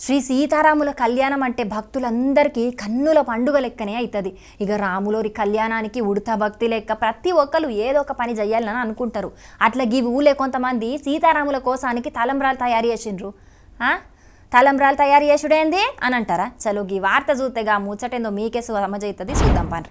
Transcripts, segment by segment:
శ్రీ సీతారాముల కళ్యాణం అంటే భక్తులందరికీ కన్నుల పండుగ లెక్కనే అవుతుంది ఇక రాములోరి కళ్యాణానికి ఉడత భక్తి లెక్క ప్రతి ఒక్కరు ఏదో ఒక పని చేయాలని అనుకుంటారు. అట్లా గీ ఊళ్ళే కొంతమంది సీతారాముల కోసానికి తలంబ్రాలు తయారు చేసిండ్రు. ఆ? తలంబ్రాలు తయారు చేసుడేంది అని అంటారా? చలో గీ వార్త చూస్తేగా ముచ్చటేందో మీకే సమజైతుంది చూద్దాం పని జై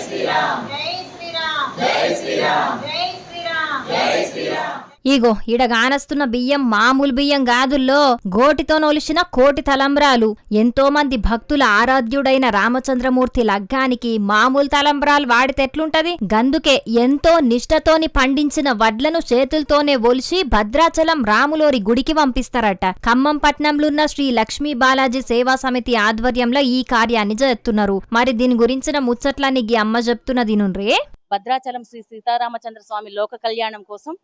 శ్రీరామ్. జై శ్రీరామ్. జై శ్రీరామ్. జై శ్రీరామ్. జై శ్రీరామ్. ఇగో ఈడ గానస్తున్న బియ్యం మామూలు బియ్యం గాదుల్లో గోటితో నొలిసిన కోటి తలంబ్రాలు. ఎంతో మంది భక్తుల ఆరాధ్యుడైన రామచంద్రమూర్తి లగ్గానికి మామూలు తలంబ్రాలు వాడితే ఎట్లుంటది? గందుకే ఎంతో నిష్టతోని పండించిన వడ్లను చేతులతోనే ఒలిచి భద్రాచలం రాములోరి గుడికి పంపిస్తారట. ఖమ్మం పట్నంలున్న శ్రీ లక్ష్మీ బాలాజీ సేవా సమితి ఆధ్వర్యంలో ఈ కార్యాన్ని చేస్తున్నారు మరి దీని గురించిన ముచ్చట్లని గీ అమ్మ చెప్తున్నది నుండ్రే భద్రాచలం శ్రీ సీతారామచంద్ర స్వామి లోక కళ్యాణం కోసం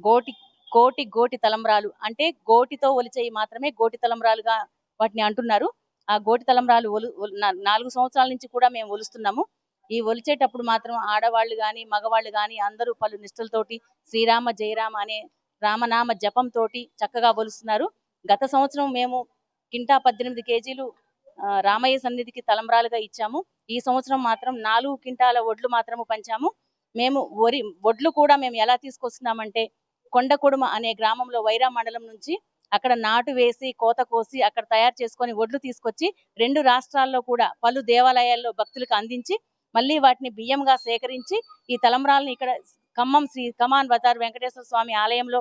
గోటి కోటి గోటి తలంబ్రాలు. అంటే గోటితో ఒలిచేయి మాత్రమే గోటి తలంబ్రాలుగా వాటిని అంటున్నారు. ఆ గోటి తలంబ్రాలు ఒలు నాలుగు సంవత్సరాల నుంచి కూడా మేము ఒలుస్తున్నాము. ఈ ఒలిచేటప్పుడు మాత్రం ఆడవాళ్ళు గాని మగవాళ్ళు గాని అందరూ పలు నిష్ఠలతోటి శ్రీరామ జయరామ అనే రామనామ జపంతోటి చక్కగా ఒలుస్తున్నారు. గత సంవత్సరం మేము కింటా పద్దెనిమిది కేజీలు రామయ్య సన్నిధికి తలంబ్రాలుగా ఇచ్చాము. ఈ సంవత్సరం మాత్రం నాలుగు కింటాల వడ్లు మాత్రము పంచాము. మేము వరి వడ్లు కూడా మేము ఎలా తీసుకొస్తున్నామంటే కొండకుడుమ అనే గ్రామంలో వైరా మండలం నుంచి అక్కడ నాటు వేసి కోత కోసి అక్కడ తయారు చేసుకొని వడ్లు తీసుకొచ్చి రెండు రాష్ట్రాల్లో కూడా పలు దేవాలయాల్లో భక్తులకు అందించి మళ్ళీ వాటిని బియ్యంగా సేకరించి ఈ తలంబరాలను ఇక్కడ ఖమ్మం శ్రీ కమాన్ బజార్ వెంకటేశ్వర స్వామి ఆలయంలో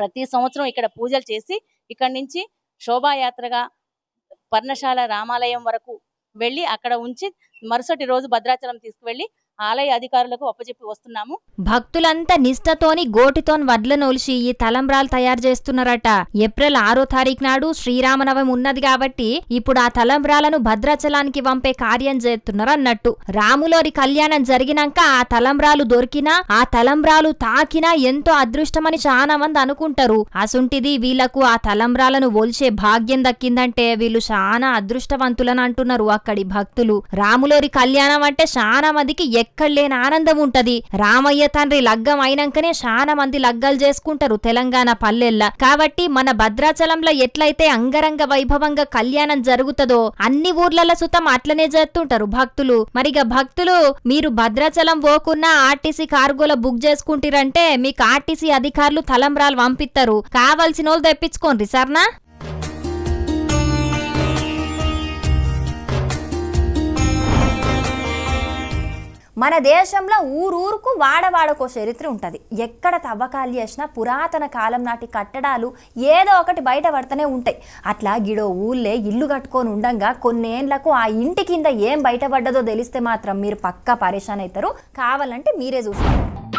ప్రతి సంవత్సరం ఇక్కడ పూజలు చేసి ఇక్కడి నుంచి శోభాయాత్రగా పర్ణశాల రామాలయం వరకు వెళ్ళి అక్కడ ఉంచి మరుసటి రోజు భద్రాచలం తీసుకువెళ్ళి ఆలయ అధికారులకు అప్పచెప్పి వస్తున్నాము. భక్తులంతా నిష్టతోని గోటితోని వడ్లను ఒలిచి ఈ తలంబ్రాలు తయారు చేస్తున్నారట. ఏప్రిల్ ఆరో తారీఖు నాడు శ్రీరామనవమి ఉన్నది కాబట్టి ఇప్పుడు ఆ తలంబ్రాలను భద్రాచలానికి పంపే కార్యం చేస్తున్నారు అన్నట్టు రాములోరి కళ్యాణం జరిగినాక ఆ తలంబ్రాలు దొరికినా ఆ తలంబ్రాలు తాకినా ఎంతో అదృష్టమని చాలా మంది అనుకుంటారు. అసుంటిది వీళ్ళకు ఆ తలంబ్రాలను ఒలిచే భాగ్యం దక్కిందంటే వీళ్ళు చాలా అదృష్టవంతులని అంటున్నారు అక్కడి భక్తులు. రాములోరి కళ్యాణం అంటే చాలా మందికి లెక్కలేని ఆనందం ఉంటది. రామయ్య తండ్రి లగ్గం అయినాకనే చాలా మంది లగ్గాలు చేసుకుంటారు తెలంగాణ పల్లెల్లా. కాబట్టి మన భద్రాచలంలో ఎట్లయితే అంగరంగ వైభవంగా కళ్యాణం జరుగుతుందో అన్ని ఊర్లలో సుతం అట్లనే చేస్తుంటారు భక్తులు. మరిగా భక్తులు మీరు భద్రాచలం పోకున్నా ఆర్టీసీ కార్గోల బుక్ చేసుకుంటారంటే మీకు ఆర్టీసీ అధికారులు తలంబ్రాలు పంపిస్తారు కావాల్సిన వాళ్ళు తెప్పించుకోండి సర్నా? మన దేశంలో ఊరూరుకు వాడవాడకో చరిత్ర ఉంటుంది. ఎక్కడ తవ్వకాలు చేసినా పురాతన కాలం నాటి కట్టడాలు ఏదో ఒకటి బయటపడుతూనే ఉంటాయి. అట్లా గిడో ఊళ్ళే ఇల్లు కట్టుకొని ఉండంగా కొన్నేళ్ళకు ఆ ఇంటి కింద ఏం బయటపడ్డదో తెలిస్తే మాత్రం మీరు పక్కా పరేషాన్ అవుతారు. కావాలంటే మీరే చూసుకోండి.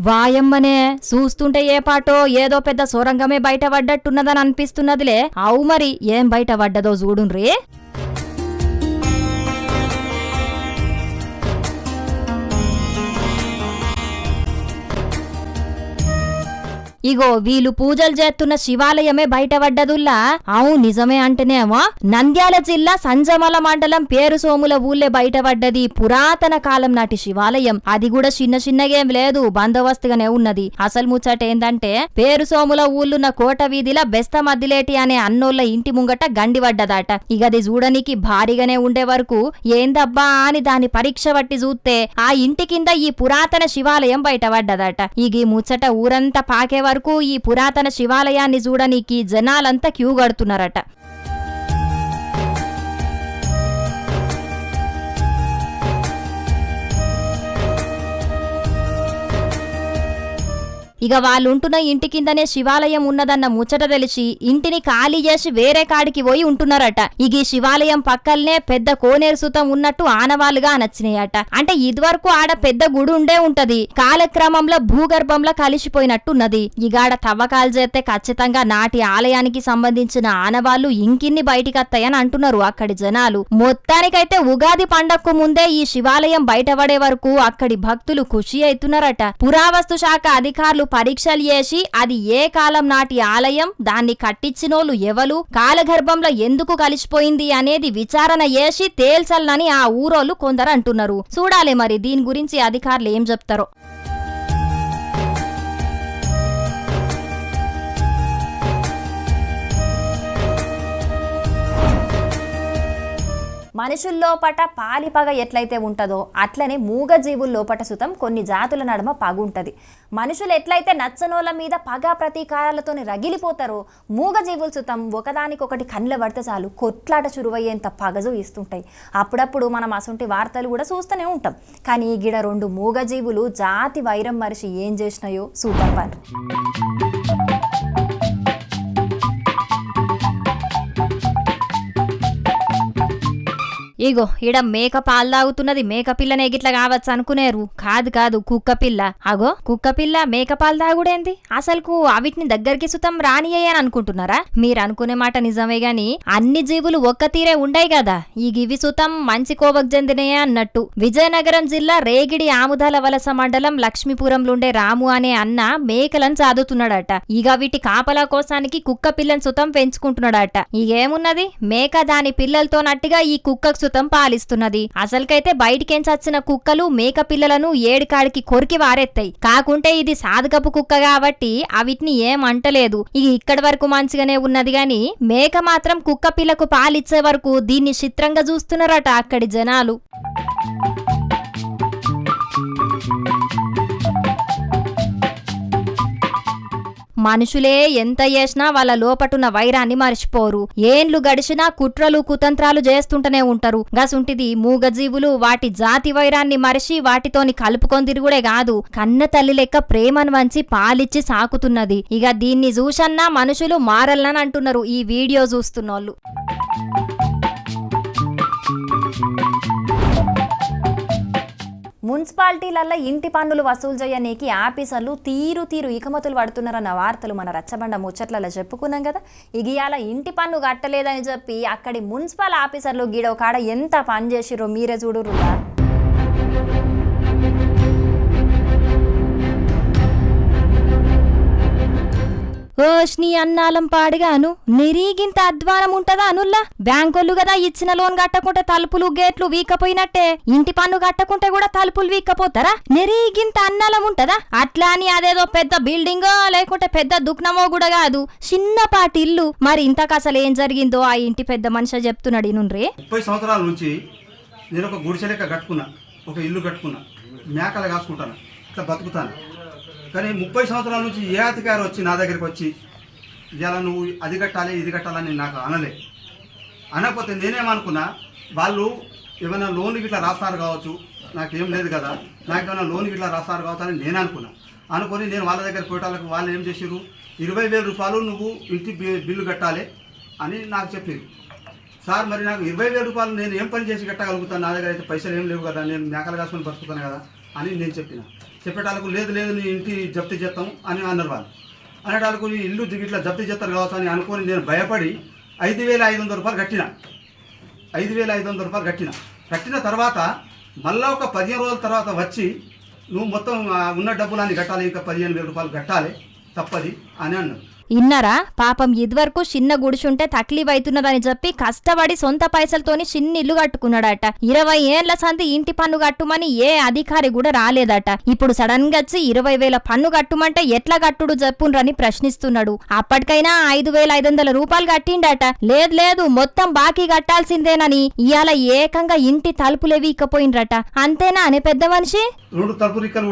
వాయమ్మనే చూస్తుంటే ఏ పాటో ఏదో పెద్ద సొరంగమే బయట పడ్డట్టున్నదని అనిపిస్తున్నదిలే. అవు మరి ఏం బయట పడ్డదో చూడుండ్రీ ఇగో వీళ్ళు పూజలు చేస్తున్న శివాలయమే బయటపడ్డదుల్లా. అవు నిజమే అంటేనేమో. నంద్యాల జిల్లా సంజమల మండలం పేరు సోముల ఊళ్ళే బయటపడ్డది పురాతన కాలం నాటి శివాలయం. అది కూడా చిన్న చిన్నగేం లేదు బందోబస్తుగానే ఉన్నది. అసలు ముచ్చట ఏందంటే పేరు సోముల ఊళ్ళున్న కోట వీధిలో బెస్త మద్దిలేటి అనే అన్నోళ్ళ ఇంటి ముంగట గండి పడ్డదట. ఇక అది చూడనికి భారీగానే ఉండే వరకు ఏందబ్బా అని దాని పరీక్ష పట్టి చూస్తే ఆ ఇంటి కింద ఈ పురాతన శివాలయం బయటపడ్డదట. ఇక ఈ ముచ్చట ఊరంతా పాకే వరకు ఈ పురాతన శివాలయాన్ని చూడనీకి జనాలంతా క్యూ కడుతున్నారట ఇక వాళ్ళుంటున్న ఇంటి కిందనే శివాలయం ఉన్నదన్న ముచ్చట తెలిసి ఇంటిని ఖాళీ చేసి వేరే కాడికి పోయి ఉంటున్నారట. ఇక ఈ శివాలయం పక్కల్నే పెద్ద కోనేరు సుతం ఉన్నట్టు ఆనవాళ్ళుగా అనొచ్చినాయట అంటే ఇదివరకు ఆడ పెద్ద గుడి ఉండే ఉంటది. కాలక్రమంలో భూగర్భంలో కలిసిపోయినట్టున్నది. ఇగాడ తవ్వకాలు చేస్తే ఖచ్చితంగా నాటి ఆలయానికి సంబంధించిన ఆనవాళ్ళు ఇంకిన్ని బయటికి వస్తాయని అంటున్నారు అక్కడి జనాలు. మొత్తానికైతే ఉగాది పండక్కు ముందే ఈ శివాలయం బయటపడే వరకు అక్కడి భక్తులు ఖుషి అవుతున్నారట. పురావస్తు శాఖ అధికారులు పరీక్షలు చేసి అది ఏ కాలం నాటి ఆలయం దాన్ని కట్టించినోళ్ళు ఎవలు కాలగర్భంలో ఎందుకు కలిసిపోయింది అనేది విచారణ చేసి తేల్చాలని ఆ ఊరోళ్ళు కొందరు అంటున్నారు. చూడాలి మరి దీని గురించి అధికారులు ఏం చెప్తారో. మనుషుల్లోపట పాలిపగ ఎట్లయితే ఉంటుందో అట్లనే మూగ జీవుల సుతం కొన్ని జాతుల నడుమ పగ ఉంటుంది మనుషులు ఎట్లయితే నచ్చనోళ్ళ మీద పగ ప్రతీకారాలతోని రగిలిపోతారో మూగజీవులు సుతం ఒకదానికొకటి కళ్ళ పడితే చాలు కొట్లాట చురువయ్యేంత పగజు ఇస్తుంటాయి అప్పుడప్పుడు మనం అసొంటి వార్తలు కూడా చూస్తూనే ఉంటాం. కానీ ఈ గిడ రెండు మూగ జీవులు జాతి వైరం మనిషి ఏం చేసినాయో సూపర్ పని. ఇగో ఈడ మేక పాలు తాగుతున్నది మేక పిల్లనే గిట్ల కావచ్చు అనుకునేరు. కాదు కాదు కుక్క పిల్ల. అగో కుక్క పిల్ల మేక పాలు తాగుడేంది? అసలుకు అవిటిని దగ్గరికి సుతం రానియ్యని అనుకుంటున్నారా? మీరు అనుకునే మాట నిజమే గాని అన్ని జీవులు ఒక్క తీరే ఉండయి కదా ఈ గివి సుతం మంచి కోవకు చెందినే అన్నట్టు. విజయనగరం జిల్లా రేగిడి ఆముదాల వలస మండలం లక్ష్మీపురంలుండే రాము అనే అన్న మేకలను చాదుతున్నాడట. ఇక వీటి కాపలా కోసానికి కుక్క పిల్లని సుతం పెంచుకుంటున్నాడట. ఇగేమున్నది? మేక దాని పిల్లలతో నట్టుగా ఈ కుక్కకు ప్రస్తుతం పాలిస్తున్నది. అసలుకైతే బయటికెంచొచ్చిన కుక్కలు మేక పిల్లలను ఏడికాడికి కొరికి వారెత్తాయి. కాకుంటే ఇది సాధకపు కుక్క కాబట్టి అవిటిని ఏం అంటలేదు. ఇక ఇక్కడి వరకు మంచిగానే ఉన్నది గాని మేక మాత్రం కుక్క పిల్లకు పాలిచ్చే వరకు దీన్ని చిత్రంగా చూస్తున్నారట అక్కడి జనాలు. మనుషులే ఎంత చేసినా వాళ్ళ లోపటున్న వైరాన్ని మర్చిపోరు. ఏండ్లు గడిచినా కుట్రలు కుతంత్రాలు చేస్తుంటనే ఉంటారు. గసుంటిది మూగజీవులు వాటి జాతి వైరాన్ని మరిచి వాటితోని కలుపుకొని తిరుగుడే కాదు. కన్న తల్లి లెక్క ప్రేమను వంచి పాలిచ్చి సాకుతున్నది. ఇక దీన్ని చూసన్నా మనుషులు మారల్లని అంటున్నారు ఈ వీడియో చూస్తున్నోళ్ళు. మున్సిపాలిటీలల్లో ఇంటి పన్నులు వసూలు చేయనీకి ఆఫీసర్లు తీరు తీరు ఇకమతులు పడుతున్నారన్న వార్తలు మన రచ్చబండ ముచ్చట్లలో చెప్పుకున్నాం కదా ఇగియాల ఇంటి పన్ను కట్టలేదని చెప్పి అక్కడి మున్సిపల్ ఆఫీసర్లు గీడో కాడ ఎంత పని చేసిరో మీరే చూడురులా ఓష్ని అన్నాలం పాడుగాను. నిరీగింత అధ్వానం ఉంటదా అనుల్లా బ్యాంకోళ్ళు కదా ఇచ్చిన లోన్ కట్టకుంటే తలుపులు గేట్లు వీకపోయినట్టే. ఇంటి పన్ను కట్టకుంటే కూడా తలుపులు వీకపోతారా? నిరీగింత అన్నాలం ఉంటదా? అట్లా అని అదేదో పెద్ద బిల్డింగో లేకుంటే పెద్ద దుఃఖనమో కూడా కాదు చిన్నపాటి ఇల్లు. మరి ఇంతకు అసలు ఏం జరిగిందో ఆ ఇంటి పెద్ద మనిషి చెప్తున్నాడు నుండ్రే ముప్పై సంవత్సరాల నుంచి నేను ఒక గుడిసె లెక్క కట్టుకున్నా. ఒక ఇల్లు కట్టుకున్నా. మేకలు కాసుకుంటాను. ఇట్లా బతుకుతాను. కానీ ముప్పై సంవత్సరాల నుంచి ఏ అధికారి వచ్చి నా దగ్గరికి వచ్చి ఇలా నువ్వు అది కట్టాలి ఇది కట్టాలని నాకు అనలే. అనకపోతే నేనేమనుకున్నా వాళ్ళు ఏమైనా లోన్ గిట్లా రాస్తారు కావచ్చు నాకేం లేదు కదా నాకు ఏమైనా లోన్ గిట్లా రాస్తారు కావచ్చు అని నేను అనుకున్నా. అనుకొని నేను వాళ్ళ దగ్గర పోయటాలకు వాళ్ళు ఏం చేసారు ఇరవై వేల రూపాయలు నువ్వు ఇంటి బిల్లు కట్టాలి అని నాకు చెప్పారు సార్ మరి నాకు ఇరవై వేల రూపాయలు నేను ఏం పని చేసి కట్టగలుగుతాను? నా దగ్గర అయితే పైసలు ఏం లేవు కదా నేను మేకలు కాసుకొని బతుకుతాను కదా అని నేను చెప్పిన. చెప్పేటాలకు లేదు లేదు నీ ఇంటి జప్తి చేస్తాం అని అన్నారు వాళ్ళు. అనేటాలకు ఈ ఇల్లు ఇట్లా జప్తి చేస్తారు కావచ్చు అని అనుకొని నేను భయపడి ఐదు వేల ఐదు వందల రూపాయలు కట్టిన. ఐదు వేల ఐదు వందల రూపాయలు కట్టిన. కట్టిన తర్వాత మళ్ళా ఒక పదిహేను రోజుల తర్వాత వచ్చి నువ్వు మొత్తం ఉన్న డబ్బులన్నీ కట్టాలి ఇంకా పదిహేను వేల రూపాయలు కట్టాలి తప్పది అని అన్నారు. ఇన్నరా? పాపం ఇదివరకు చిన్న గుడిసుంటే తక్లీఫ్ అవుతున్నదని చెప్పి కష్టపడి సొంత పైసలతోని చిన్న ఇల్లు కట్టుకున్నాడట. ఇరవై ఏళ్ళ సంది ఇంటి పన్ను కట్టుమని ఏ అధికారి కూడా రాలేదట. ఇప్పుడు సడన్గా వచ్చి ఇరవై వేల పన్ను కట్టుమంటే ఎట్లా కట్టుడు చెప్పుండ్రని ప్రశ్నిస్తున్నాడు. అప్పటికైనా ఐదు వేల ఐదు వందల రూపాయలు కట్టిండట. లేదు లేదు మొత్తం బాకీ కట్టాల్సిందేనని. ఇవాళ ఏకంగా ఇంటి తలుపులేవి ఇక్కపోయిండ్రట అంతేనా అనే పెద్ద మనిషి? రెండు తలుపులు ఇక్కడ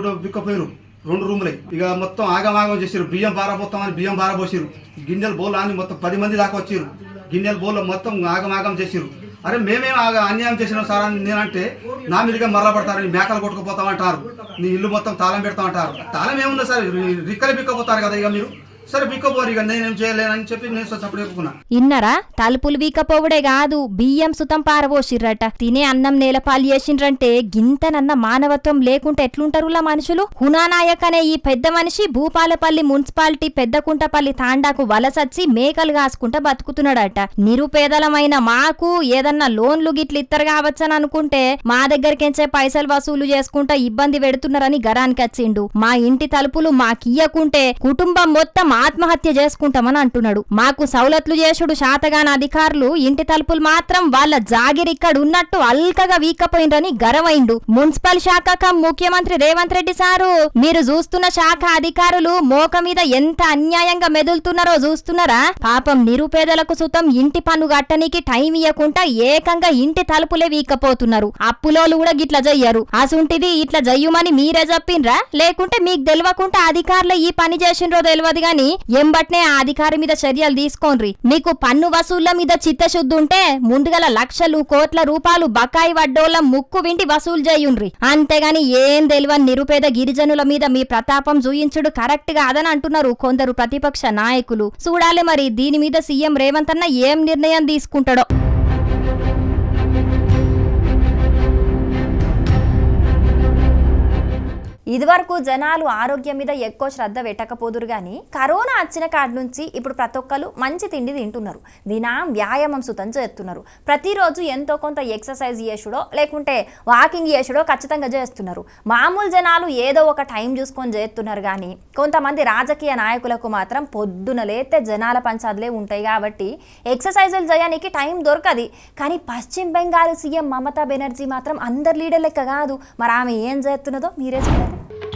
రెండు రూములే. ఇక మొత్తం ఆగమాగం చేసారు బియ్యం బారబోతాం బియ్యం బారబోసారు గిన్నెలు బోలు అని మొత్తం పది మంది దాకా వచ్చారు గిన్నెలు బోల్ మొత్తం ఆగమాగం చేసారు అరే మేమేం ఆగ అన్యాయం చేసినాం సార్ అని నేనంటే నా మీదుగా మరల పడతారు. నీ మేకలు కొట్టుకుపోతామంటారు. నీ ఇల్లు మొత్తం తాళం పెడతామంటారు. తాళం ఏముంది సార్? రిక్కలు బిక్కపోతారు కదా ఇక మీరు. సరే నేనేం చేయలేనని చెప్పి నేను సప్పుడు చెప్పుకున్నా ఇన్నరా? తలుపులు వీకపోవుడే కాదు బియ్యం సుతం పారవోసిర్రట తినే అన్నం నేలపాలు చేసిండ్రంటే గింతనన్న మానవత్వం లేకుంటే ఎట్లుంటారులా మనుషులు? హునానాయక్ అనే ఈ పెద్ద మనిషి భూపాలపల్లి మున్సిపాలిటీ పెద్దకుంటపల్లి తాండాకు వలసచ్చి మేకలు కాసుకుంటా బతుకుతున్నాడట. నిరుపేదలమైన మాకు ఏదన్నా లోన్లు గిట్లు ఇత్తరు కావచ్చని అనుకుంటే మా దగ్గరికెంచే పైసలు వసూలు చేసుకుంటా ఇబ్బంది పెడుతున్నారని గరానికి వచ్చిండు మా ఇంటి తలుపులు మాకియ్యకుంటే కుటుంబం మొత్తం ఆత్మహత్య చేసుకుంటామని అంటున్నాడు. మాకు సౌలత్లు చేసుడు శాతగాన అధికారులు ఇంటి తలుపులు మాత్రం వాళ్ళ జాగిరి ఇక్కడ ఉన్నట్టు అల్కగా వీకపోయిండ్రని గరవైండు. మున్సిపల్ శాఖ కం ముఖ్యమంత్రి రేవంత్ రెడ్డి సారు మీరు చూస్తున్న శాఖ అధికారులు మోక మీద ఎంత అన్యాయంగా మెదులుతున్నారో చూస్తున్నారా? పాపం నిరుపేదలకు సుతం ఇంటి పన్ను గట్టనికి టైం ఇయ్యకుండా ఏకంగా ఇంటి తలుపులే వీకపోతున్నారు. అప్పులోలు కూడా గిట్ల చెయ్యరు అసుంటిది ఇట్లా జయ్యుమని మీరే చెప్పిండ్రా లేకుంటే మీకు తెలియకుండా అధికారులు ఈ పని చేసిండ్రో తెలియదు గాని ఎంబట్నే ఆ అధికారి మీద చర్యలు తీసుకోండ్రి. మీకు పన్ను వసూళ్ళ మీద చిత్తశుద్ధి ఉంటే ముందుగల లక్షలు కోట్ల రూపాయలు బకాయి వడ్డోళ్ళ ముక్కు వింటి వసూలు చేయుండ్రి. అంతేగాని ఏం తెలియని నిరుపేద గిరిజనుల మీద మీ ప్రతాపం చూయించుడు కరెక్ట్గా అంటున్నారు కొందరు ప్రతిపక్ష నాయకులు. చూడాలి మరి దీని మీద సీఎం రేవంత్ అన్న ఏం నిర్ణయం తీసుకుంటాడో. ఇదివరకు జనాలు ఆరోగ్యం మీద ఎక్కువ శ్రద్ధ పెట్టకపోదురు కానీ కరోనా వచ్చిన కాడి నుంచి ఇప్పుడు ప్రతి ఒక్కరు మంచి తిండి తింటున్నారు. దినం వ్యాయామం సుతం చేస్తున్నారు. ప్రతిరోజు ఎంతో కొంత ఎక్సర్సైజ్ చేసుడో లేకుంటే వాకింగ్ చేసుడో ఖచ్చితంగా చేస్తున్నారు. మామూలు జనాలు ఏదో ఒక టైం చూసుకొని చేస్తున్నారు కానీ కొంతమంది రాజకీయ నాయకులకు మాత్రం పొద్దున లేతే జనాల పంచాదులే ఉంటాయి కాబట్టి ఎక్సర్సైజులు చేయడానికి టైం దొరకది. కానీ పశ్చిమ బెంగాల్ సీఎం మమతా బెనర్జీ మాత్రం అందరి లీడర్ లెక్క కాదు. మరి ఆమె ఏం చేస్తున్నదో మీరే చూడండి Thank you.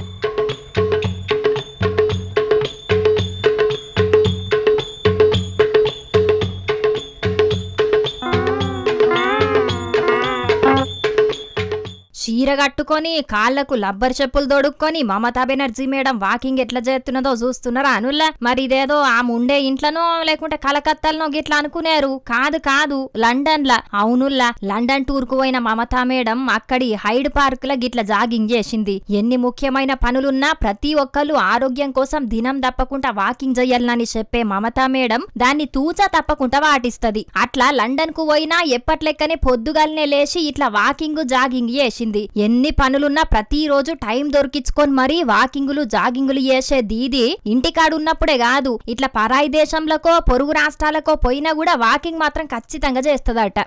కట్టుకొని కాళ్ళకు లబ్బర్ చెప్పులు తొడుక్కొని మమతా బెనర్జీ మేడం వాకింగ్ ఎట్లా చేస్తున్నదో చూస్తున్నారా అనుల్లా? మరి ఇదేదో ఆమె ఉండే ఇంట్లోనో లేకుంటే కలకత్తాలనో గిట్లా అనుకునేరు. కాదు కాదు లండన్ లా అవునుల్లా లండన్ టూర్కు పోయిన మమతా మేడం అక్కడి హైడ్ పార్క్ ల గిట్ల జాగింగ్ చేసింది. ఎన్ని ముఖ్యమైన పనులున్నా ప్రతి ఒక్కళ్ళు ఆరోగ్యం కోసం దినం తప్పకుండా వాకింగ్ చెయ్యాలని చెప్పే మమతా మేడం దాన్ని తూచా తప్పకుండా వాటిస్తది. అట్లా లండన్కు పోయినా ఎప్పట్లెక్కనే పొద్దుగాలనే లేచి ఇట్లా వాకింగ్ జాగింగ్ చేసింది. ఎన్ని పనులున్నా ప్రతిరోజు టైం దొరికించుకొని మరీ వాకింగులు జాగింగులు చేసే దీది ఇంటికాడున్నప్పుడే కాదు. ఇట్లా పరాయి దేశంలకో పొరుగు రాష్ట్రాలకో పోయినా కూడా వాకింగ్ మాత్రం ఖచ్చితంగా చేస్తుందట.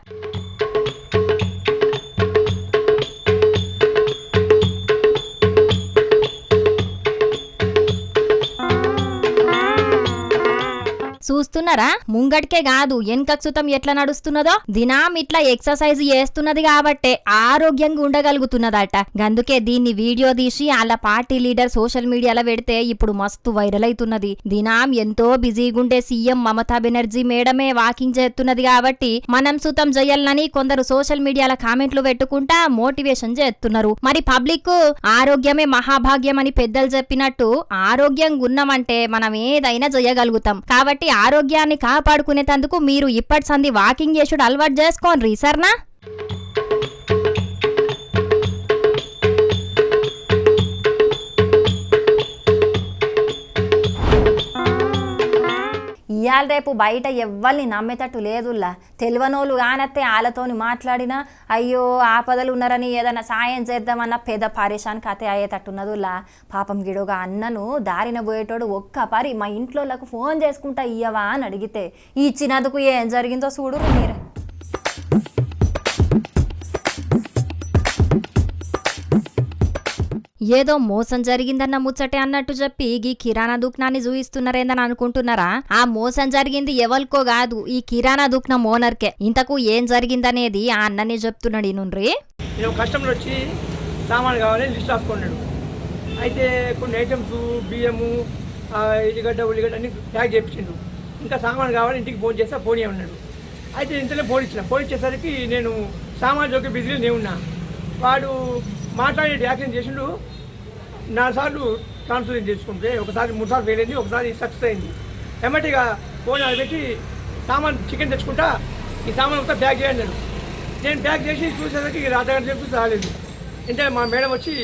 చూస్తున్నారా? ముంగటికే కాదు వెనకకు సుతం ఎట్లా నడుస్తున్నదో? దినాం ఇట్లా ఎక్సర్సైజ్ చేస్తున్నది కాబట్టే ఆరోగ్యంగా ఉండగలుగుతున్నదట. గందుకే దీన్ని వీడియో తీసి వాళ్ళ పార్టీ లీడర్ సోషల్ మీడియాలో పెడితే ఇప్పుడు మస్తు వైరల్ అవుతున్నది దినాం ఎంతో బిజీగుండే సీఎం మమతా బెనర్జీ మేడమే వాకింగ్ చేస్తున్నది కాబట్టి మనం సుతం చేయాలని కొందరు సోషల్ మీడియాల కామెంట్లు పెట్టుకుంటా మోటివేషన్ చేస్తున్నారు. మరి పబ్లిక్ ఆరోగ్యమే మహాభాగ్యం అని పెద్దలు చెప్పినట్టు ఆరోగ్యంగా ఉన్నామంటే మనం ఏదైనా చేయగలుగుతాం కాబట్టి ఆరోగ్యాన్ని కాపాడుకునేటందుకు మీరు ఇప్పటి సంది వాకింగ్ చేసుడు అలవాటు చేసుకోండి సరేనా? ఇవాళ రేపు బయట ఎవ్వరిని నమ్మేటట్టు లేదుల్లా. తెలివనోళ్ళు కానత్తే వాళ్ళతోని మాట్లాడినా అయ్యో ఆపదలు ఉన్నారని ఏదైనా సాయం చేద్దామన్న పేద పారేషాన్ కథ అయ్యేటట్టున్నదుల్లా పాపం గిడుగా అన్నను దారిన పోయేటోడు ఒక్క పరి మా ఇంట్లోళ్ళకు ఫోన్ చేసుకుంటా ఇయ్యవా అని అడిగితే ఇచ్చినందుకు ఏం జరిగిందో చూడు మీరు. ఏదో మోసం జరిగిందన్న ముచ్చటే అన్నట్టు చెప్పి ఈ కిరాణా దుకాణాన్ని చూయిస్తున్నారేందని అనుకుంటున్నారా? ఆ మోసం జరిగింది ఎవరికో కాదు ఈ కిరాణా దుకాణం ఓనర్కే. ఇంతకు ఏం జరిగిందనేది ఆ అన్ననే చెప్తున్నాడు నుండ్రి. నేను కస్టమర్ వచ్చి సామాన్ కావాలి లిస్ట్ రాసుకున్నాడు. అయితే కొన్ని ఐటమ్స్ బియ్యము ఆ, ఎల్లిగడ్డ ఉల్లిగడ్డ అన్ని ప్యాక్ చేయించిండు ఇంకా సామాన్ కావాలి ఇంటికి ఫోన్ చేస్తే ఫోన్ ఉన్నాడు అయితే ఇంతలో ఫోన్ ఇచ్చిన ఫోన్ ఇచ్చేసరికి నేను సామాన్ జోకి బిజీలో నేను ఉన్నా. వాడు మాట్లాడి యాక్సిడెంట్ చేసిండు. నాలుగు సార్లు ట్రాన్స్ఫర్ చేసుకుంటే ఒకసారి మూడు సార్లు ఫెయిల్ అయింది ఒకసారి సక్సెస్ అయింది. ఎమ్మటిగా ఫోన్ పెట్టి సామాన్ చికెన్ తెచ్చుకుంటా ఈ సామాన్ అంతా ప్యాక్ చేయండి నేను ప్యాక్ చేసి చూసేసరికి ఇక అర్ధగంట రాలేదు. అంటే మా మేడం వచ్చి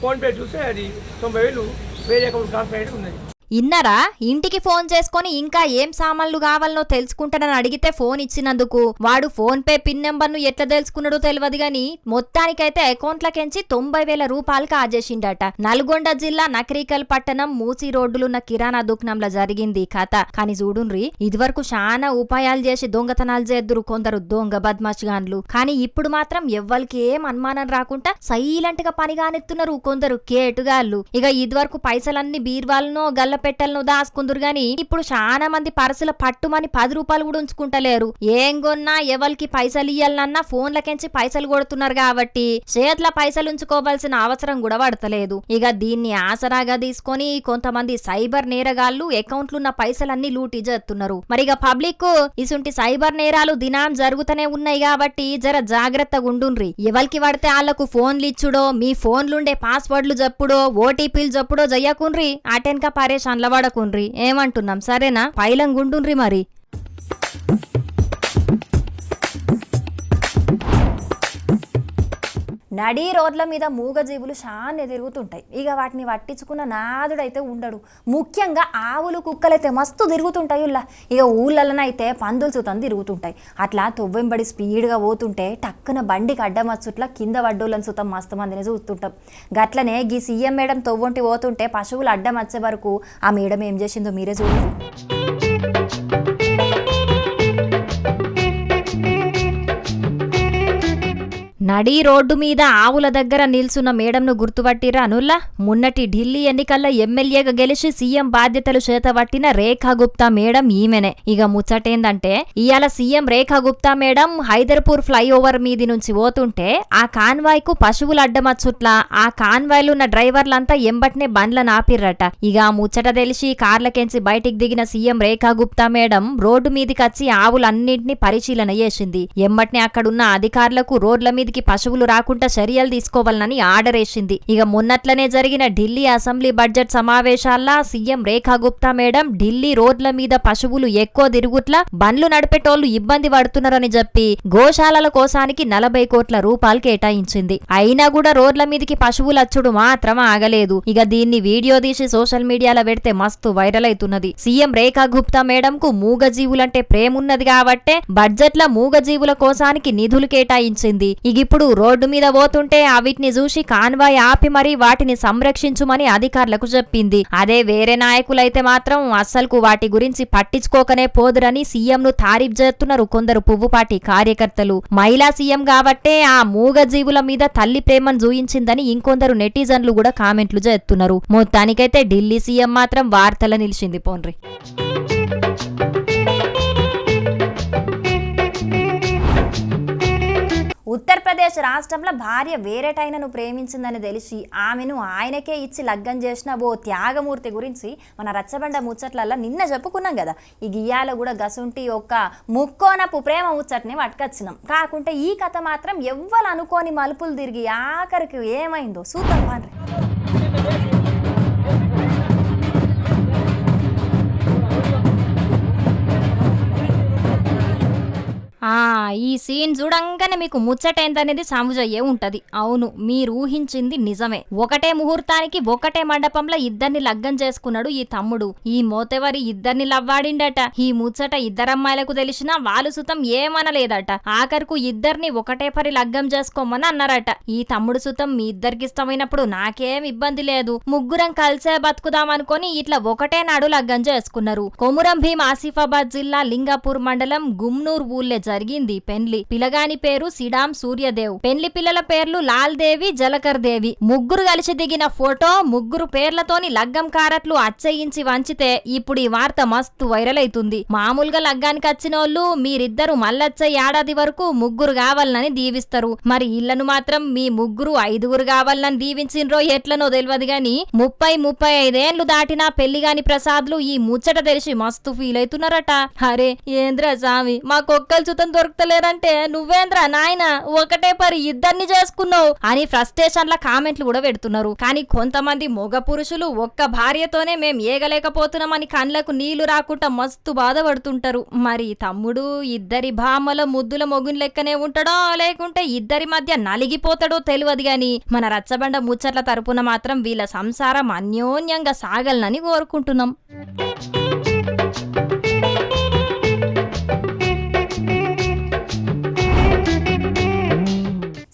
ఫోన్పే చూస్తే అది తొంభై వేలు వేరే అకౌంట్ ట్రాన్స్ఫర్ అయ్యి ఉన్నది. ఇన్నరా? ఇంటికి ఫోన్ చేసుకొని ఇంకా ఏం సామాన్లు కావాలనో తెలుసుకుంటానని అడిగితే ఫోన్ ఇచ్చినందుకు. వాడు ఫోన్ పే పిన్ నెంబర్ను ఎట్లా తెలుసుకున్నాడో తెలియదు గాని మొత్తానికైతే అకౌంట్లకెంచి తొంభై వేల రూపాయలు కాజేసిండట. నల్గొండ జిల్లా నకరీకల్ పట్టణం మూసి రోడ్డులున్న కిరాణా దుకాణంలో జరిగింది కథ. కానీ చూడుండ్రి ఇదివరకు చాలా ఉపాయాలు చేసి దొంగతనాలు చేద్దురు కొందరు దొంగ బద్మాష్గాన్లు. కానీ ఇప్పుడు మాత్రం ఎవ్వరికి ఏం అనుమానం రాకుండా సైలెంట్గా పనిగానెత్తున్నారు కొందరు కేటుగాళ్ళు. ఇక ఇదివరకు పైసలన్నీ బీర్వాలనో గల్ల పెట్టలను దాసుకుందరు గాని ఇప్పుడు చాలా మంది పరసుల పట్టుమని పది రూపాయలు కూడా ఉంచుకుంటలేరు. ఏం కొన్నా ఎవరికి పైసలు ఇయ్యాలన్నా ఫోన్లకెంచి పైసలు కొడుతున్నారు కాబట్టి చేతుల పైసలు ఉంచుకోవాల్సిన అవసరం కూడా పడతలేదు. ఇక దీన్ని ఆసరాగా తీసుకొని కొంతమంది సైబర్ నేరగాళ్ళు అకౌంట్లున్న పైసలన్నీ లూటీ చేస్తున్నారు. మరి ఇక పబ్లిక్ ఇసుంటి సైబర్ నేరాలు దినాం జరుగుతూనే ఉన్నాయి కాబట్టి జర జాగ్రత్తగా ఉండుండ్రి. ఎవరికి పడితే వాళ్ళకు ఫోన్లు ఇచ్చుడో మీ ఫోన్లుండే పాస్వర్డ్లు చెప్పుడో ఓటీపీలు చెప్పుడో చెయ్యకుండ్రి అటెన్క పరేషాన్ల పడకుండ్రి ఏమంటున్నాం? సరేనా? పైలం గుండుండ్రి మరి. నడి రోడ్ల మీద మూగజీవులు షాన్ తిరుగుతుంటాయి. ఇక వాటిని పట్టించుకున్న నాదుడైతే ఉండడు. ముఖ్యంగా ఆవులు కుక్కలైతే మస్తు తిరుగుతుంటాయి ఇక ఊళ్ళలోనైతే పందులు సుతం తిరుగుతుంటాయి. అట్లా తొవ్వెంబడి స్పీడ్గా పోతుంటే టక్కున బండికి అడ్డమచ్చుట్లా కింద వడ్డోళ్ళని సుతం మస్తు మందిని చూస్తుంటాం. గట్లనే గీ సీఎం మేడం తొవ్వంటి పోతుంటే పశువులు అడ్డం వచ్చే వరకు ఆ మేడం ఏం చేసిందో మీరే చూడండి. నడి రోడ్డు మీద ఆవుల దగ్గర నిల్చున్న మేడంను గుర్తుపట్టిరా అనుల్లా? మున్నటి ఢిల్లీ ఎన్నికల్లో ఎమ్మెల్యేగా గెలిచి సీఎం బాధ్యతలు చేతబట్టిన రేఖా గుప్తా మేడం ఈమెనే. ఇక ముచ్చటేందంటే ఇవాళ CM Rekha Gupta madam Haiderpur flyover మీది నుంచి పోతుంటే ఆ కాన్వాయ్కు పశువులు అడ్డమచ్చుట్లా ఆ కాన్వాయ్లు ఉన్న డ్రైవర్లంతా ఎంబట్నే బండ్లను ఆపిర్రట ఇక ఆ ముచ్చట తెలిసి కార్లకెంచి బయటికి దిగిన CM Rekha Gupta madam road మీదికొచ్చి ఆవులన్నింటినీ పరిశీలన చేసింది. ఎంబట్నే అక్కడున్న అధికారులకు రోడ్ల మీదికి పశువులు రాకుండా చర్యలు తీసుకోవాలని ఆర్డరేసింది ఇక మొన్నట్లనే జరిగిన ఢిల్లీ అసెంబ్లీ బడ్జెట్ సమావేశాల్లో సీఎం రేఖా గుప్తా మేడం ఢిల్లీ రోడ్ల మీద పశువులు ఎక్కువ తిరుగుట్లా బండ్లు నడిపేటోళ్ళు ఇబ్బంది పడుతున్నారని చెప్పి గోశాలల కోసానికి నలభై కోట్ల రూపాయలు కేటాయించింది. అయినా కూడా రోడ్ల మీదకి పశువులు అచ్చుడు మాత్రం ఆగలేదు. ఇక దీన్ని వీడియో తీసి సోషల్ మీడియాలో పెడితే మస్తు వైరల్ అవుతున్నది. సీఎం రేఖా గుప్తా మేడం కు మూగజీవులంటే ప్రేమున్నది కాబట్టే బడ్జెట్ ల మూగజీవుల కోసానికి నిధులు కేటాయించింది. ఇక ఇప్పుడు రోడ్డు మీద పోతుంటే అవిటిని చూసి కాన్వాయ్ ఆపి మరీ వాటిని సంరక్షించుమని అధికారులకు చెప్పింది. అదే వేరే నాయకులైతే మాత్రం అస్సలకు వాటి గురించి పట్టించుకోకనే పోదురని సీఎం ను తారీఫ్ చేస్తున్నారు కొందరు పువ్వుపాటి కార్యకర్తలు. మహిళా సీఎం కాబట్టే ఆ మూగ జీవుల మీద తల్లి ప్రేమను చూయించిందని ఇంకొందరు నెటిజన్లు కూడా కామెంట్లు చేస్తున్నారు. మొత్తానికైతే ఢిల్లీ సీఎం మాత్రం వార్తల నిలిచింది. పోన్రి. ఉత్తరప్రదేశ్ రాష్ట్రంలో భార్య వేరేటైనను ప్రేమించిందని తెలిసి ఆమెను ఆయనకే ఇచ్చి లగ్గం చేసిన ఓ త్యాగమూర్తి గురించి మన రచ్చబండ ముచ్చట్లలో నిన్న చెప్పుకున్నాం కదా. ఈ గియ్యాల కూడా గసుంటి ఒక ముక్కోనపు ప్రేమ ముచ్చట్ని పట్టుకొచ్చినాం. కాకుంటే ఈ కథ మాత్రం ఎవ్వరు అనుకోని మలుపులు తిరిగి ఆఖరికి ఏమైందో సూతం ఆ ఈ సీన్ చూడంగానే మీకు ముచ్చటైందనేది సముజయ్యే ఉంటది. అవును మీరు ఊహించింది నిజమే. ఒకటే ముహూర్తానికి ఒకటే మండపంలో ఇద్దరిని లగ్గం చేసుకున్నాడు ఈ తమ్ముడు. ఈ మోతెవరి ఇద్దరిని లవ్వాడిండట. ఈ ముచ్చట ఇద్దరమ్మాయిలకు తెలిసినా వాళ్ళు సుతం ఏమనలేదట. ఆఖరుకు ఇద్దరిని ఒకటే పరి లగ్గం చేసుకోమని అన్నారట. ఈ తమ్ముడు సుతం మీ ఇద్దరికి ఇష్టమైనప్పుడు నాకేం ఇబ్బంది లేదు. ముగ్గురం కలిసే బతుకుదామనుకొని ఇట్లా ఒకటే నాడు లగ్గం చేసుకున్నారు. కొమురం భీం ఆసిఫాబాద్ జిల్లా లింగాపూర్ మండలం గుమ్నూర్ ఊళ్ళే జరిగింది. పెండ్లి. పిలగాని పేరు సిడాం సూర్యదేవ్. పెండ్లి పిల్లల పేర్లు లాల్ దేవి జలకర్ దేవి ముగ్గురు కలిసి దిగిన ఫోటో ముగ్గురు పేర్లతోని లగ్గం కారట్లు అచ్చయించి వంచితే ఇప్పుడు ఈ వార్త మస్తు వైరల్ అవుతుంది మామూలుగా లగ్గానికి వచ్చినోళ్ళు మీరిద్దరు మళ్ళొచ్చే ఏడాది వరకు ముగ్గురు కావాలని దీవిస్తారు. మరి ఇళ్ళను మాత్రం మీ ముగ్గురు ఐదుగురు కావాలని దీవించినరో ఎట్లనో తెలియదు గాని ముప్పై ముప్పై ఐదేళ్ళు దాటినా పెళ్ళి గాని ప్రసాద్లు ఈ ముచ్చట తెలిసి మస్తు ఫీల్ అవుతున్నారట అరే ఏంద్ర స్వామి మాకొక్కలు సుతం దొరుకుతలే దొరకలేదంటే నువ్వేంద్రా నాయన ఒకటే పరి ఇద్దరిని చేసుకున్నావు అని ఫ్రస్ట్రేషన్ కామెంట్లు కూడా పెడుతున్నారు. కానీ కొంతమంది మొగ పురుషులు ఒక్క భార్యతోనే మేము ఏగలేకపోతున్నామని కండ్లకు నీళ్ళు రాకుండా మస్తు బాధపడుతుంటారు. మరి తమ్ముడు ఇద్దరి భామల ముద్దుల మొగుని లెక్కనే ఉంటాడో లేకుంటే ఇద్దరి మధ్య నలిగిపోతాడో తెలియదు గాని మన రచ్చబండ ముచ్చట్ల తరపున మాత్రం వీళ్ళ సంసారం అన్యోన్యంగా సాగలనని కోరుకుంటున్నాం.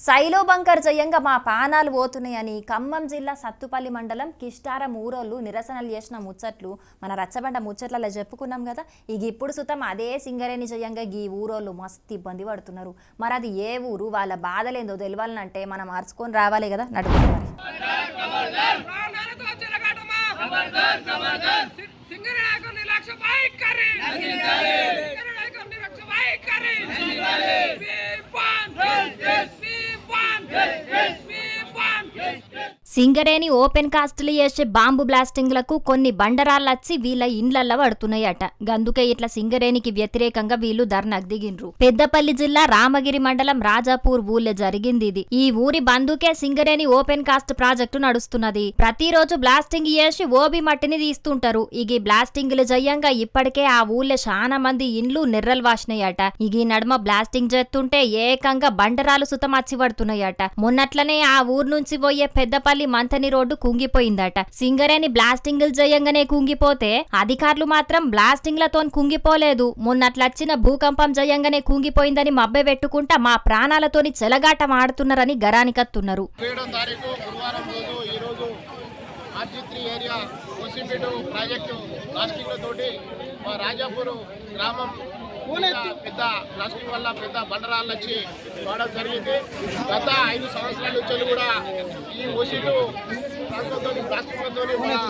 సైలో బంకర్ జయంగా మా పానాలు పోతున్నాయని ఖమ్మం జిల్లా సత్తుపల్లి మండలం కిష్టారం ఊరోళ్ళు నిరసనలు చేసిన ముచ్చట్లు మన రచ్చబండ ముచ్చట్లలో చెప్పుకున్నాం కదా. ఇక ఇప్పుడు సుతం అదే సింగరేణి జయంగా ఈ ఊరోళ్ళు మస్తు ఇబ్బంది పడుతున్నారు. మరి అది ఏ ఊరు? వాళ్ళ బాధలేందో తెలియాలంటే మనం మార్చుకొని రావాలి కదా నడుపుతున్నారు సింగరేణి जय సింగరేణి ఓపెన్ కాస్ట్లు చేసే బాంబు బ్లాస్టింగ్లకు కొన్ని బండరాళ్ళొచ్చి వీళ్ళ ఇండ్లల్లో పడుతున్నాయట. గందుకే ఇట్లా సింగరేణికి వ్యతిరేకంగా వీళ్ళు ధర్నాకు దిగిండ్రు. పెద్దపల్లి జిల్లా రామగిరి మండలం రాజాపూర్ ఊళ్ళో జరిగింది ఇది. ఈ ఊరి బందుకే సింగరేణి ఓపెన్ కాస్ట్ ప్రాజెక్టు నడుస్తున్నది. ప్రతిరోజు బ్లాస్టింగ్ చేసి ఓబి మట్టిని తీస్తుంటారు. ఇగి బ్లాస్టింగ్లు జయంగా ఇప్పటికే ఆ ఊళ్ళో చాలా మంది ఇండ్లు నిర్రలు వాసినాయట. ఇగి నడుమ బ్లాస్టింగ్ చేస్తుంటే ఏకంగా బండరాలు సుతం అచ్చి పడుతున్నాయట మొన్నట్లనే ఆ ఊరు నుంచి పోయే పెద్దపల్లి మంతని రోడ్డు కుంగిపోయిందట. సింగరేణి బ్లాస్టింగ్లు జయంగానే కుంగిపోతే అధికారులు మాత్రం బ్లాస్టింగ్లతో కుంగిపోలేదు. మొన్నట్లొచ్చిన భూకంపం జయంగానే కుంగిపోయిందని మబ్బె పెట్టుకుంటా మా ప్రాణాలతోని చెలగాట ఆడుతున్నారని గరానికత్తున్నారు. ఏడో ఆర్జీ ఏరియా ప్రాజెక్టు మా రాజాపూర్ గ్రామం పెద్ద ప్లాస్టిక్ వల్ల పెద్ద బండరాళ్ళు వచ్చి వాడడం జరిగింది. గత ఐదు సంవత్సరాల నుంచి కూడా ఈ ఓసీలు ప్రాంతంతో ప్లాస్టిక్లతో మా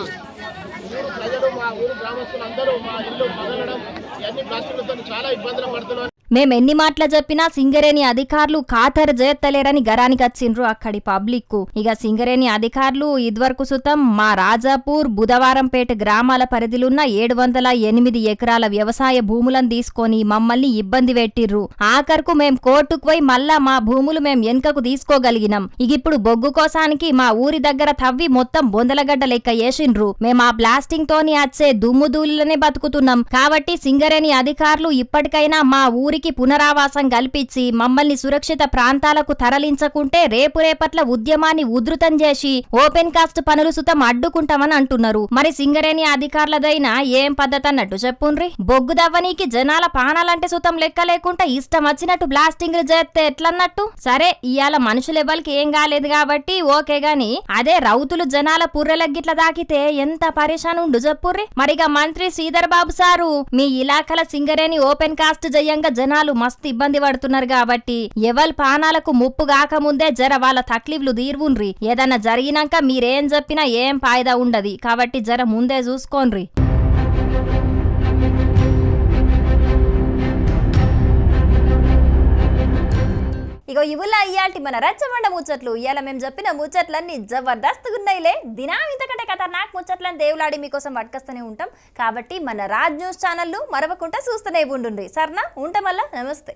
ఊరు ప్రజలు మా ఊరు గ్రామస్తులు అందరూ మా ఇల్లు మగలడం ఇవన్నీ ప్లాస్టిక్లతో చాలా ఇబ్బందులు పడుతున్నారు. మేమెన్ని మాటలు చెప్పినా సింగరేణి అధికారులు ఖాతరు చేత్తలేరని గరానికి వచ్చిండ్రు అక్కడి పబ్లిక్కు ఇక సింగరేణి అధికారులు ఇదివరకు సుతం మా రాజాపూర్ బుధవారంపేట గ్రామాల పరిధిలున్న ఏడు వందల ఎనిమిది ఎకరాల వ్యవసాయ భూములను తీసుకొని మమ్మల్ని ఇబ్బంది పెట్టిర్రు. ఆఖరుకు మేం కోర్టుకు పోయి మళ్ళా మా భూములు మేం వెనుకకు తీసుకోగలిగినాం. ఇక ఇప్పుడు బొగ్గు కోసానికి మా ఊరి దగ్గర తవ్వి మొత్తం బొందలగడ్డ లెక్క వేసిండ్రు మేము ఆ బ్లాస్టింగ్ తోని వచ్చే దుమ్ము ధూళిలోనే బతుకుతున్నాం. కాబట్టి సింగరేణి అధికారులు ఇప్పటికైనా మా ఊరికి పునరావాసం కల్పించి మమ్మల్ని సురక్షిత ప్రాంతాలకు తరలించకుంటే రేపు రేపట్ల ఉద్యమాన్ని ఉధృతం చేసి ఓపెన్ కాస్ట్ పనులు సుతం అడ్డుకుంటామని అంటున్నారు. మరి సింగరేణి అధికారులదైనా ఏం పద్ధతి అన్నట్టు చెప్పుండ్రి? బొగ్గు దవ్వనీకి జనాల పానాలంటే సుతం లెక్క లేకుండా ఇష్టం వచ్చినట్టు బ్లాస్టింగ్ చేస్తే ఎట్లన్నట్టు? సరే ఇవాళ మనుషుల ఎవరికి ఏం కాలేదు కాబట్టి ఓకే గాని అదే రౌతులు జనాల పుర్రెలగిట్ల దాకితే ఎంత పరేషాన్ ఉండు చెప్పుర్రి? మరిగా మంత్రి శ్రీధర్ బాబు సారు మీ ఇలాకల సింగరేణి ఓపెన్ కాస్ట్ జయంగా జనాలు మస్తు ఇబ్బంది పడుతున్నారు కాబట్టి ఎవల్ పానాలకు ముప్పు కాకముందే జర వాళ్ళ తక్లీఫ్లు తీర్వుండ్రి ఏదన్నా జరిగినాక మీరేం చెప్పినా ఏం ఫాయిదా ఉండదు. కాబట్టి జర ముందే చూసుకోండ్రి ఇగో ఇవులా ఇయ్యాల్టి మన రచ్చబండ ముచ్చట్లు. ఇవాళ మేము చెప్పిన ముచ్చట్లన్నీ జబర్దస్త్గా ఉన్నాయిలే దినం ఇంతకంటే ఖతర్నాక్ ముచ్చట్లను దేవులాడి మీకోసం పట్టుకొస్తూనే ఉంటాం. కాబట్టి మన రాజ్ న్యూస్ ఛానల్ను మరవకుండా చూస్తూనే ఉండుండ్రి. సర్నా ఉంటాం వల్ల నమస్తే.